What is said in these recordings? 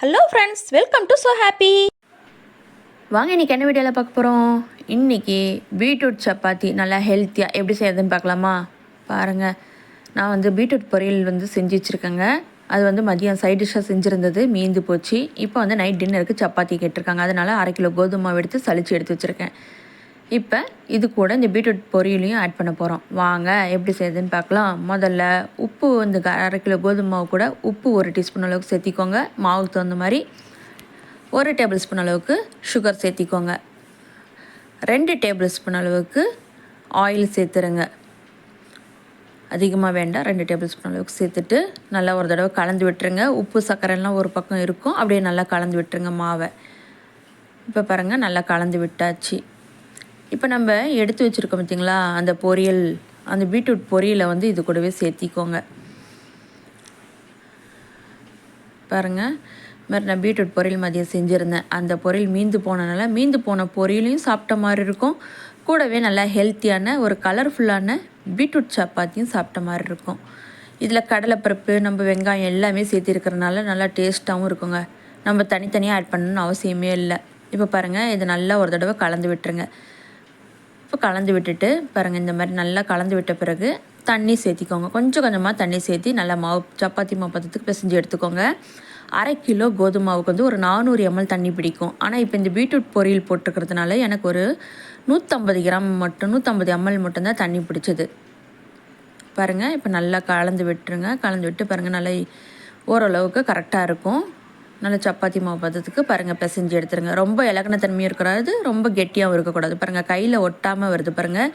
Hello friends welcome to so happy வாங்க இன்றைக்கி என்ன வீடியோவில் பார்க்க போகிறோம் இன்றைக்கி பீட்ரூட் சப்பாத்தி நல்லா ஹெல்த்தியாக எப்படி செய்யறதுன்னு பார்க்கலாமா? பாருங்கள் நான் வந்து பீட்ரூட் பொரியல் வந்து செஞ்சு வச்சுருக்கேங்க. அது வந்து மதியம் சைட் டிஷ்ஷாக செஞ்சுருந்தது மீந்து போச்சு. இப்போ வந்து நைட் டின்னருக்கு சப்பாத்தி கேட்டிருக்காங்க. அதனால் அரை கிலோ கோதுமை எடுத்து சளிச்சு எடுத்து வச்சுருக்கேன். இப்போ இது கூட இந்த பீட்ரூட் பொரியலையும் ஆட் பண்ண போகிறோம் வாங்க எப்படி செய்யுதுன்னு பார்க்கலாம். முதல்ல உப்பு வந்து க- அரை கிலோ கோதுமை மாவு கூட உப்பு ஒரு டீஸ்பூன் அளவுக்கு சேர்த்திக்கோங்க. மாவுக்கு தகுந்த மாதிரி ஒரு டேபிள் ஸ்பூன் அளவுக்கு சுகர் சேர்த்திக்கோங்க. ரெண்டு டேபிள் ஸ்பூன் அளவுக்கு ஆயில் சேர்த்துருங்க. அதிகமாக வேண்டாம் ரெண்டு டேபிள் ஸ்பூன் அளவுக்கு சேர்த்துட்டு நல்லா ஒரு தடவை கலந்து விட்டுருங்க. உப்பு சர்க்கரைலாம் ஒரு பக்கம் இருக்கும். அப்படியே நல்லா கலந்து விட்டுருங்க மாவை. இப்போ பாருங்கள் நல்லா கலந்து விட்டாச்சு. இப்போ நம்ம எடுத்து வச்சுருக்கோம் பார்த்தீங்களா அந்த பொரியல் அந்த பீட்ரூட் பொரியலை வந்து இது கூடவே சேர்த்திக்கோங்க. பாருங்கள் இது மாதிரி நான் பீட்ரூட் பொரியல் மதியம் செஞ்சுருந்தேன். அந்த பொரியல் மீந்து போனனால மீந்து போன பொரியலையும் சாப்பிட்ட மாதிரி இருக்கும். கூடவே நல்லா ஹெல்த்தியான ஒரு கலர்ஃபுல்லான பீட்ரூட் சப்பாத்தியும் சாப்பிட்ட மாதிரி இருக்கும். இதில் கடலைப்பருப்பு நம்ம வெங்காயம் எல்லாமே சேர்த்திருக்கிறனால நல்லா டேஸ்ட்டாகவும் இருக்குங்க. நம்ம தனித்தனியாக ஆட் பண்ணணும்னு அவசியமே இல்லை. இப்போ பாருங்கள் இதை நல்லா ஒரு தடவை கலந்து விட்டுருங்க. இப்போ கலந்து விட்டுட்டு பாருங்கள் இந்த மாதிரி நல்லா கலந்து விட்ட பிறகு தண்ணி சேர்த்திக்கோங்க. கொஞ்சம் கொஞ்சமாக தண்ணி சேர்த்தி நல்லா மாவு சப்பாத்தி மாவு பதத்துக்கு பிசைஞ்சு எடுத்துக்கோங்க. அரை கிலோ கோதுமை மாவுக்கு வந்து ஒரு நானூறு எம்எல் தண்ணி பிடிக்கும். ஆனால் இப்போ இந்த பீட்ரூட் பொரியல் போட்டிருக்கிறதுனால எனக்கு ஒரு நூற்றம்பது கிராம் மட்டும் நூற்றம்பது எம்எல் மட்டும்தான் தண்ணி பிடிச்சது. பாருங்கள் இப்போ நல்லா கலந்து விட்டுருங்க. கலந்து விட்டு பாருங்கள் நல்லா ஓரளவுக்கு கரெக்டாக இருக்கும். நல்ல சப்பாத்தி மாவு பதத்துக்கு பாருங்கள் பிசைஞ்சு எடுத்துருங்க. ரொம்ப இலக்கணத்தன்மையும் தன்மையும் இருக்கக்கூடாது ரொம்ப கெட்டியாகவும் இருக்கக்கூடாது. பாருங்கள் கையில் ஒட்டாமல் வருது பாருங்கள்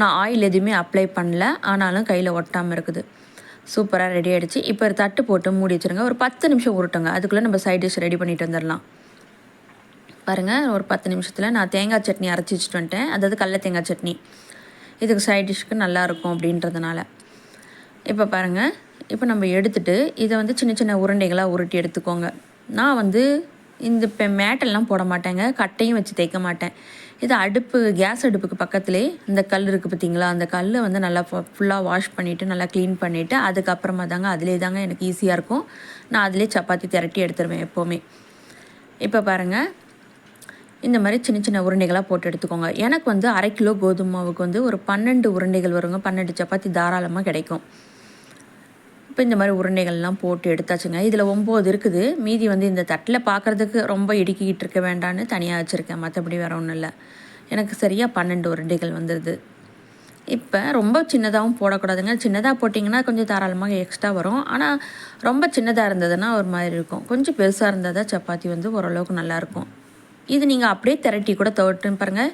நான் ஆயில் எதுவுமே அப்ளை பண்ணல ஆனாலும் கையில் ஒட்டாமல் இருக்குது. சூப்பராக ரெடி ஆகிடுச்சு இப்போ ஒரு தட்டு போட்டு மூடி வச்சுருங்க. ஒரு பத்து நிமிஷம் உருட்டுங்க அதுக்குள்ளே நம்ம சைட் டிஷ் ரெடி பண்ணிட்டு வந்துடலாம். பாருங்கள் ஒரு பத்து நிமிஷத்தில் நான் தேங்காய் சட்னி அரைச்சி வச்சுட்டு வந்துட்டேன். அதாவது கடல தேங்காய் சட்னி. இதுக்கு சைட் டிஷ்க்கு நல்லாயிருக்கும் அப்படின்றதுனால. இப்போ பாருங்கள் இப்போ நம்ம எடுத்துட்டு இதை வந்து சின்ன சின்ன உருண்டைகளாக உருட்டி எடுத்துக்கோங்க. நான் வந்து இந்த இப்போ மேட்டெல்லாம் போட மாட்டேங்க. கட்டையும் வச்சு தேய்க்க மாட்டேன். இது அடுப்பு கேஸ் அடுப்புக்கு பக்கத்துலேயே இந்த கல் இருக்குது பார்த்தீங்களா அந்த கல்லை வந்து நல்லா ஃபுல்லாக வாஷ் பண்ணிவிட்டு நல்லா க்ளீன் பண்ணிவிட்டு அதுக்கப்புறமா தாங்க அதிலே தாங்க எனக்கு ஈஸியாக இருக்கும். நான் அதிலே சப்பாத்தி திரட்டி எடுத்துருவேன் எப்போவுமே. இப்போ பாருங்கள் இந்த மாதிரி சின்ன சின்ன உருண்டைகளாக போட்டு எடுத்துக்கோங்க. எனக்கு வந்து அரை கிலோ கோதுமை மாவுக்கு வந்து ஒரு பன்னெண்டு உருண்டைகள் வருங்க. பன்னெண்டு சப்பாத்தி தாராளமாக கிடைக்கும். இப்போ இந்த மாதிரி உருண்டைகள்லாம் போட்டு எடுத்தாச்சுங்க. இதில் ஒம்பது இருக்குது. மீதி வந்து இந்த தட்டில் பார்க்குறதுக்கு ரொம்ப இடுக்கிக்கிட்டு இருக்க வேண்டான்னு தனியாக வச்சுருக்கேன். மற்றபடி வேற ஒன்றும் இல்லை. எனக்கு சரியாக பன்னெண்டு உருண்டைகள் வந்துடுது இப்போ ரொம்ப சின்னதாகவும் போடக்கூடாதுங்க. சின்னதாக போட்டிங்கன்னா கொஞ்சம் தாராளமாக எக்ஸ்ட்ரா வரும். ஆனால் ரொம்ப சின்னதாக இருந்ததுன்னா ஒரு மாதிரி இருக்கும். கொஞ்சம் பெருசாக இருந்தால் தான் சப்பாத்தி வந்து ஓரளவுக்கு நல்லாயிருக்கும் இது நீங்கள் அப்படியே திரட்டி கூட தோட்டுன்னு பாருங்கள்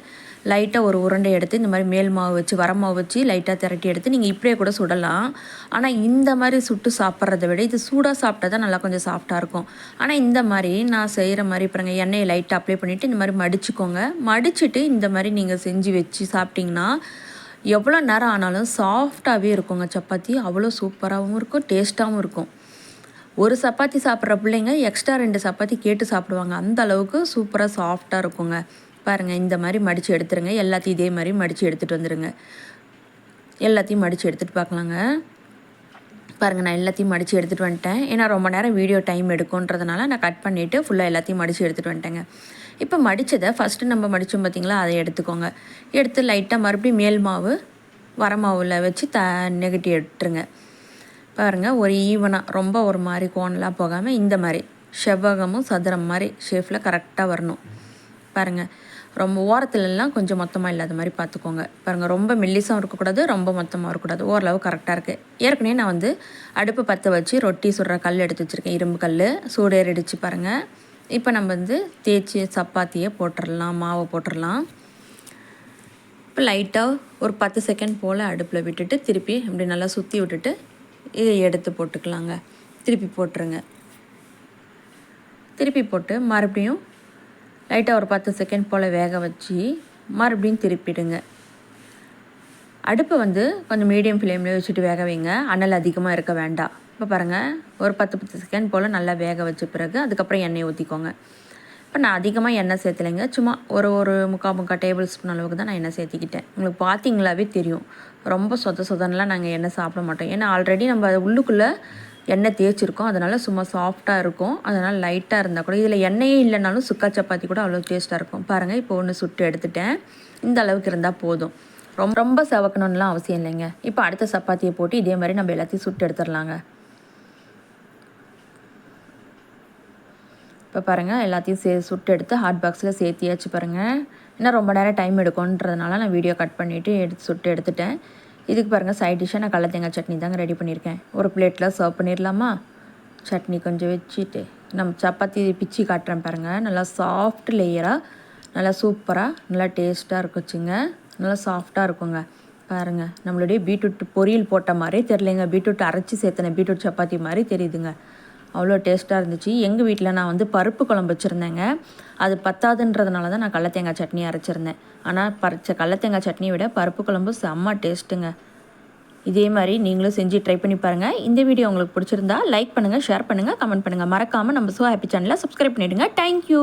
லைட்டாக ஒரு உருண்டை எடுத்து இந்த மாதிரி மேல் மாவு வச்சு வர மாவு வச்சு லைட்டாக திரட்டி எடுத்து நீங்கள் இப்படியே கூட சுடலாம். ஆனால் இந்த மாதிரி சுட்டு சாப்பிட்றத விட இது சூடாக சாப்பிட்டா தான் நல்லா கொஞ்சம் சாஃப்டாக இருக்கும். ஆனால் இந்த மாதிரி நான் செய்கிற மாதிரி பாருங்கள் எண்ணெயை லைட்டாக அப்ளை பண்ணிவிட்டு இந்த மாதிரி மடிச்சுக்கோங்க. மடிச்சுட்டு இந்த மாதிரி நீங்கள் செஞ்சு வச்சு சாப்பிட்டிங்கன்னா எவ்வளோ நேரம் ஆனாலும் சாஃப்டாகவே இருக்குங்க சப்பாத்தி. அவ்வளோ சூப்பராகவும் இருக்கும் டேஸ்ட்டாகவும் இருக்கும். ஒரு சப்பாத்தி சாப்பிட்ற பிள்ளைங்க எக்ஸ்ட்ரா ரெண்டு சப்பாத்தி கேட்டு சாப்பிடுவாங்க. அந்த அளவுக்கு சூப்பராக சாஃப்டாக இருக்குங்க. பாருங்கள் இந்த மாதிரி மடித்து எடுத்துருங்க. எல்லாத்தையும் இதே மாதிரி மடித்து எடுத்துகிட்டு வந்துடுங்க எல்லாத்தையும் மடித்து எடுத்துகிட்டு பார்க்கலாங்க. பாருங்கள் நான் எல்லாத்தையும் மடித்து எடுத்துகிட்டு வந்துட்டேன். ஏன்னா ரொம்ப நேரம் வீடியோ டைம் எடுக்கும்ன்றதுனால நான் கட் பண்ணிவிட்டு ஃபுல்லாக எல்லாத்தையும் மடித்து எடுத்துகிட்டு வந்துட்டேங்க. இப்போ மடித்ததை ஃபஸ்ட்டு நம்ம மடித்தோம் பார்த்தீங்களா? அதை எடுத்துக்கோங்க. எடுத்து லைட்டாக மறுபடியும் மேல் மாவு வர மாவில் வச்சு த நெகட்டி எடுத்துருங்க. பாருங்கள் ஒரு ஈவனாக ரொம்ப ஒரு மாதிரி கோணலாம் போகாமல் இந்த மாதிரி செவ்வகமும் சதுரம் மாதிரி ஷேஃபில் கரெக்டாக வரணும். பாருங்கள் ரொம்ப ஓரத்துலலாம் கொஞ்சம் மொத்தமாக இல்லாத மாதிரி பார்த்துக்கோங்க பாருங்கள் ரொம்ப மெல்லிசாகவும் இருக்கக்கூடாது ரொம்ப மொத்தமாக இருக்கக்கூடாது. ஓரளவு கரெக்டாக இருக்குது ஏற்கனவே நான் வந்து அடுப்பு பற்ற வச்சு ரொட்டி சுடுற கல் எடுத்து வச்சுருக்கேன் இரும்பு கல் சூடு ஏறிடுச்சு பாருங்கள் இப்போ நம்ம வந்து தேய்ச்சி சப்பாத்தியை போட்டுடலாம் மாவை போட்டுடலாம் இப்போ லைட்டாக ஒரு பத்து செகண்ட் போல் அடுப்பில் விட்டுட்டு திருப்பி இப்படி நல்லா சுற்றி விட்டுட்டு இதை எடுத்து போட்டுக்கலாங்க. திருப்பி போட்டுருங்க. திருப்பி போட்டு மறுபடியும் லைட்டாக ஒரு பத்து செகண்ட் போல் வேக வச்சு மறுபடியும் திருப்பிடுங்க. அடுப்பை வந்து கொஞ்சம் மீடியம் ஃப்ளேமில் வச்சுட்டு வேக வைங்க. அனல் அதிகமாக இருக்க வேண்டாம். இப்போ பாருங்கள் ஒரு பத்து பத்து செகண்ட் போல் நல்லா வேக வச்ச பிறகு அதுக்கப்புறம் எண்ணெய் ஊற்றிக்கோங்க இப்போ நான் அதிகமாக எண்ணெய் சேர்த்தலைங்க. சும்மா ஒரு ஒரு முக்கால் முக்கால் டேபிள் ஸ்பூன் அளவுக்கு தான் நான் எண்ணெய் சேர்த்திக்கிட்டேன். உங்களுக்கு பார்த்தீங்களாவே தெரியும். ரொம்ப சொத சொதன்லாம் நாங்கள் எண்ணெய் சாப்பிட மாட்டோம். ஏன்னா ஆல்ரெடி நம்ம அது உள்ளுக்குள்ளே எண்ணெய் தேய்ச்சிருக்கோம். அதனால் சும்மா சாஃப்டாக இருக்கும். அதனால் லைட்டாக இருந்தால் கூட இதில் எண்ணெயே இல்லைனாலும் சுக்கா சப்பாத்தி கூட அவ்வளோ டேஸ்ட்டாக இருக்கும். பாருங்கள் இப்போ ஒன்று சுட்டு எடுத்துட்டேன். இந்த அளவுக்கு இருந்தால் போதும். ரொம்ப ரொம்ப செவக்கணும்லாம் அவசியம் இல்லைங்க. இப்போ அடுத்த சப்பாத்தியை போட்டு இதே மாதிரி நம்ம எல்லாத்தையும் சுட்டு எடுத்துடலாங்க. இப்போ பாருங்கள் எல்லாத்தையும் சே சுட்டு எடுத்து ஹாட் பாக்ஸில் சேர்த்தியாச்சு பாருங்கள் இன்னும் ரொம்ப நேரம் டைம் எடுக்கும்ன்றதுனால நான் வீடியோ கட் பண்ணிவிட்டு எடுத்து சுட்டு எடுத்துட்டேன். இதுக்கு பாருங்கள் சைட் டிஷ்ஷாக நான் கடல தேங்காய் சட்னி தாங்க ரெடி பண்ணியிருக்கேன். ஒரு பிளேட்டில் சர்வ் பண்ணிடலாமா? சட்னி கொஞ்சம் வச்சுட்டு நம்ம சப்பாத்தி பிச்சு காட்டுறேன் பாருங்கள் நல்லா சாஃப்ட் லேயராக நல்லா சூப்பராக நல்லா டேஸ்ட்டாக இருக்குச்சுங்க. நல்லா சாஃப்டாக இருக்குங்க. பாருங்கள் நம்மளுடைய பீட்ரூட் பொரியல் போட்ட மாதிரி தெரிலங்க பீட்ரூட் அரைச்சி சேர்த்தன பீட்ரூட் சப்பாத்தி மாதிரி தெரியுதுங்க. அவ்வளோ டேஸ்ட்டாக இருந்துச்சு. எங்கள் வீட்டில் நான் வந்து பருப்பு குழம்பு வச்சுருந்தேங்க. அது பத்தாதுன்றதுனால தான் நான் கடல தேங்காய் சட்னி அரைச்சிருந்தேன். ஆனால் பறிச்ச கடல தேங்காய் சட்னியை விட பருப்பு குழம்பு செம்ம டேஸ்ட்டுங்க. இதே மாதிரி நீங்களும் செஞ்சு ட்ரை பண்ணி பாருங்கள் இந்த வீடியோ உங்களுக்கு பிடிச்சிருந்தா லைக் பண்ணுங்கள் ஷேர் பண்ணுங்கள் கமெண்ட் பண்ணுங்கள் மறக்காமல் நம்ம சோ ஹாப்பி சேனலை சப்ஸ்கிரைப் பண்ணிவிடுங்க தேங்க்யூ